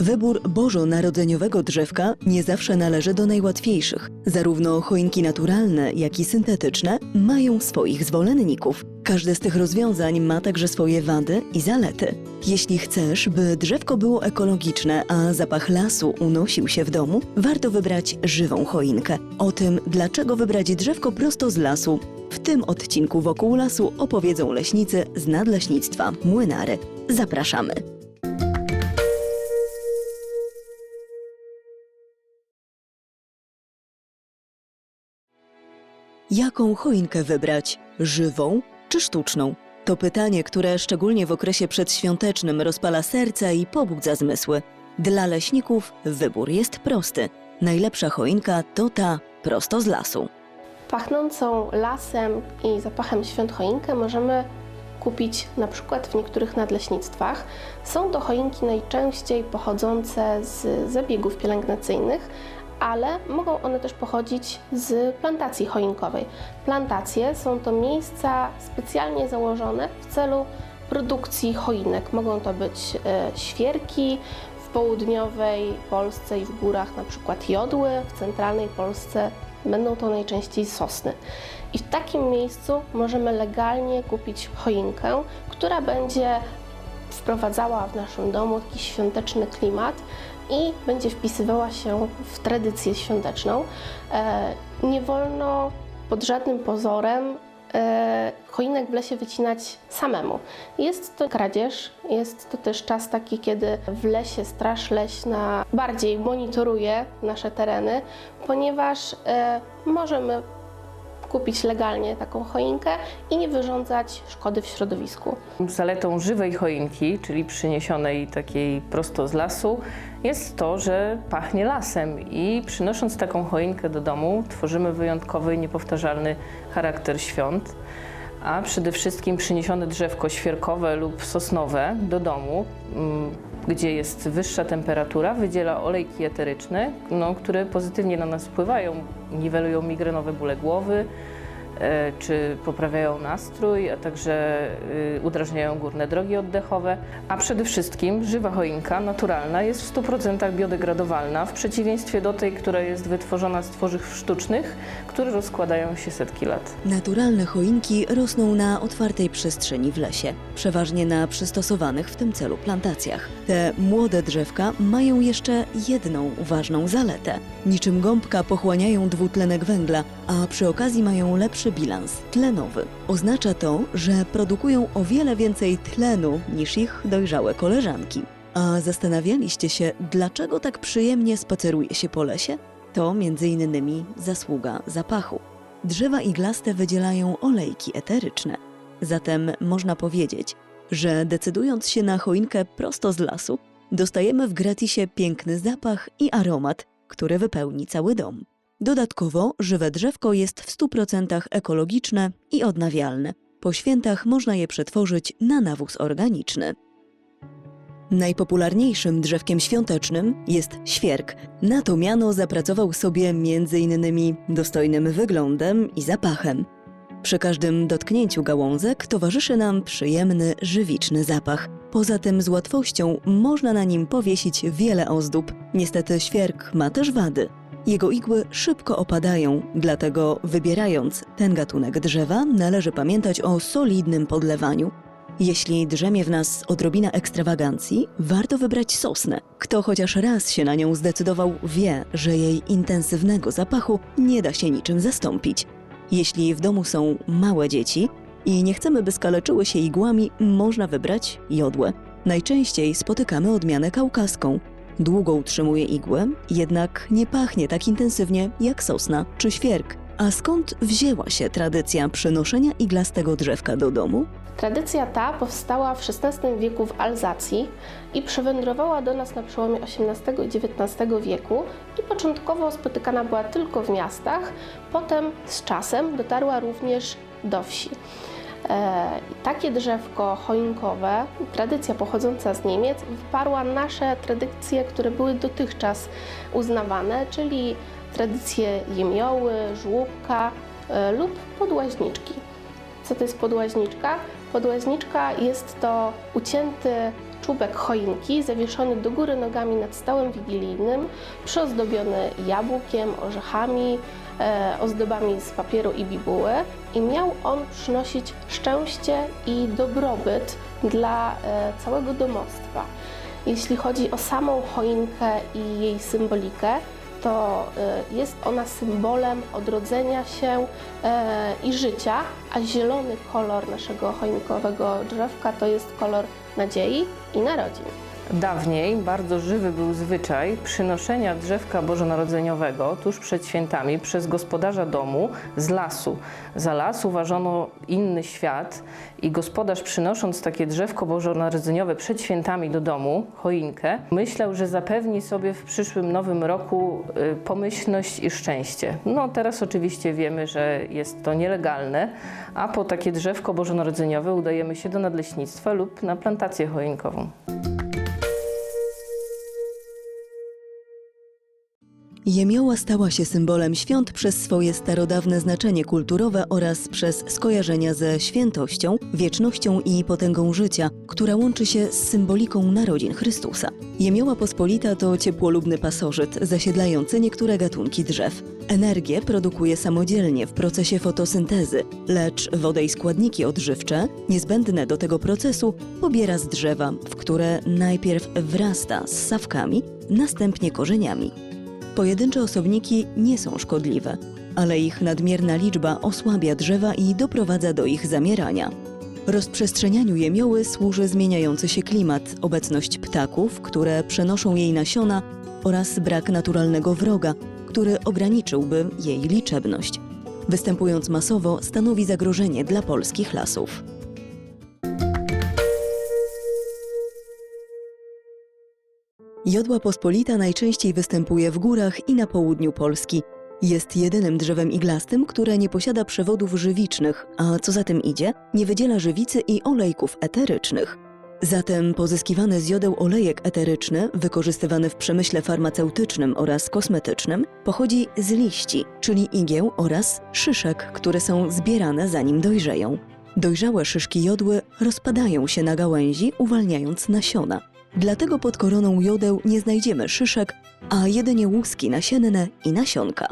Wybór bożonarodzeniowego drzewka nie zawsze należy do najłatwiejszych. Zarówno choinki naturalne, jak i syntetyczne mają swoich zwolenników. Każde z tych rozwiązań ma także swoje wady i zalety. Jeśli chcesz, by drzewko było ekologiczne, a zapach lasu unosił się w domu, warto wybrać żywą choinkę. O tym, dlaczego wybrać drzewko prosto z lasu, w tym odcinku wokół lasu opowiedzą leśnicy z nadleśnictwa Młynary. Zapraszamy. Jaką choinkę wybrać? Żywą czy sztuczną? To pytanie, które szczególnie w okresie przedświątecznym rozpala serca i pobudza zmysły. Dla leśników wybór jest prosty. Najlepsza choinka to ta prosto z lasu. Pachnącą lasem i zapachem świąt choinkę możemy kupić na przykład w niektórych nadleśnictwach. Są to choinki najczęściej pochodzące z zabiegów pielęgnacyjnych, ale mogą one też pochodzić z plantacji choinkowej. Plantacje są to miejsca specjalnie założone w celu produkcji choinek. Mogą to być e, świerki, w południowej Polsce i w górach na przykład jodły, w centralnej Polsce będą to najczęściej sosny. I w takim miejscu możemy legalnie kupić choinkę, która będzie wprowadzała w naszym domu taki świąteczny klimat i będzie wpisywała się w tradycję świąteczną. E, Nie wolno pod żadnym pozorem e, choinek w lesie wycinać samemu. Jest to kradzież, jest to też czas taki, kiedy w lesie Straż Leśna bardziej monitoruje nasze tereny, ponieważ e, możemy kupić legalnie taką choinkę i nie wyrządzać szkody w środowisku. Zaletą żywej choinki, czyli przyniesionej takiej prosto z lasu, jest to, że pachnie lasem i przynosząc taką choinkę do domu, tworzymy wyjątkowy niepowtarzalny charakter świąt. A przede wszystkim przyniesione drzewko świerkowe lub sosnowe do domu, mm, gdzie jest wyższa temperatura, wydziela olejki eteryczne, no, które pozytywnie na nas wpływają, niwelują migrenowe bóle głowy, czy poprawiają nastrój, a także y, udrażniają górne drogi oddechowe. A przede wszystkim żywa choinka, naturalna, jest w 100% biodegradowalna, w przeciwieństwie do tej, która jest wytworzona z tworzyw sztucznych, które rozkładają się setki lat. Naturalne choinki rosną na otwartej przestrzeni w lesie, przeważnie na przystosowanych w tym celu plantacjach. Te młode drzewka mają jeszcze jedną ważną zaletę. Niczym gąbka pochłaniają dwutlenek węgla, a przy okazji mają bilans tlenowy. Oznacza to, że produkują o wiele więcej tlenu niż ich dojrzałe koleżanki. A zastanawialiście się, dlaczego tak przyjemnie spaceruje się po lesie? To innymi zasługa zapachu. Drzewa iglaste wydzielają olejki eteryczne. Zatem można powiedzieć, że decydując się na choinkę prosto z lasu, dostajemy w gratisie piękny zapach i aromat, który wypełni cały dom. Dodatkowo żywe drzewko jest w 100% ekologiczne i odnawialne. Po świętach można je przetworzyć na nawóz organiczny. Najpopularniejszym drzewkiem świątecznym jest świerk. Na to miano zapracował sobie m.in. dostojnym wyglądem i zapachem. Przy każdym dotknięciu gałązek towarzyszy nam przyjemny, żywiczny zapach. Poza tym z łatwością można na nim powiesić wiele ozdób. Niestety świerk ma też wady. Jego igły szybko opadają, dlatego wybierając ten gatunek drzewa należy pamiętać o solidnym podlewaniu. Jeśli drzemie w nas odrobina ekstrawagancji, warto wybrać sosnę. Kto chociaż raz się na nią zdecydował, wie, że jej intensywnego zapachu nie da się niczym zastąpić. Jeśli w domu są małe dzieci i nie chcemy, by skaleczyły się igłami, można wybrać jodłę. Najczęściej spotykamy odmianę kaukaską. Długo utrzymuje igłę, jednak nie pachnie tak intensywnie jak sosna czy świerk. A skąd wzięła się tradycja przynoszenia iglastego drzewka do domu? Tradycja ta powstała w XVI wieku w Alzacji i przywędrowała do nas na przełomie XVIII i XIX wieku i początkowo spotykana była tylko w miastach, potem z czasem dotarła również do wsi. E, takie drzewko choinkowe, tradycja pochodząca z Niemiec, wyparła nasze tradycje, które były dotychczas uznawane, czyli tradycje jemioły, żłóbka e, lub podłaźniczki. Co to jest podłaźniczka? Podłaźniczka jest to ucięty czubek choinki zawieszony do góry nogami nad stołem wigilijnym, przyozdobiony jabłkiem, orzechami, e, ozdobami z papieru i bibuły i miał on przynosić szczęście i dobrobyt dla e, całego domostwa. Jeśli chodzi o samą choinkę i jej symbolikę, to e, jest ona symbolem odrodzenia się e, i życia, a zielony kolor naszego choinkowego drzewka to jest kolor nadziei i narodzin. Dawniej bardzo żywy był zwyczaj przynoszenia drzewka bożonarodzeniowego tuż przed świętami przez gospodarza domu z lasu. Za las uważano inny świat i gospodarz przynosząc takie drzewko bożonarodzeniowe przed świętami do domu, choinkę, myślał, że zapewni sobie w przyszłym nowym roku y, pomyślność i szczęście. No teraz oczywiście wiemy, że jest to nielegalne, a po takie drzewko bożonarodzeniowe udajemy się do nadleśnictwa lub na plantację choinkową. Jemioła stała się symbolem świąt przez swoje starodawne znaczenie kulturowe oraz przez skojarzenia ze świętością, wiecznością i potęgą życia, która łączy się z symboliką narodzin Chrystusa. Jemioła pospolita to ciepłolubny pasożyt zasiedlający niektóre gatunki drzew. Energię produkuje samodzielnie w procesie fotosyntezy, lecz wodę i składniki odżywcze, niezbędne do tego procesu, pobiera z drzewa, w które najpierw wrasta z sawkami, następnie korzeniami. Pojedyncze osobniki nie są szkodliwe, ale ich nadmierna liczba osłabia drzewa i doprowadza do ich zamierania. Rozprzestrzenianiu jemioły służy zmieniający się klimat, obecność ptaków, które przenoszą jej nasiona oraz brak naturalnego wroga, który ograniczyłby jej liczebność. Występując masowo, stanowi zagrożenie dla polskich lasów. Jodła pospolita najczęściej występuje w górach i na południu Polski. Jest jedynym drzewem iglastym, które nie posiada przewodów żywicznych, a co za tym idzie, nie wydziela żywicy i olejków eterycznych. Zatem pozyskiwany z jodeł olejek eteryczny, wykorzystywany w przemyśle farmaceutycznym oraz kosmetycznym, pochodzi z liści, czyli igieł oraz szyszek, które są zbierane zanim dojrzeją. Dojrzałe szyszki jodły rozpadają się na gałęzi, uwalniając nasiona. Dlatego pod koroną jodeł nie znajdziemy szyszek, a jedynie łuski nasienne i nasionka.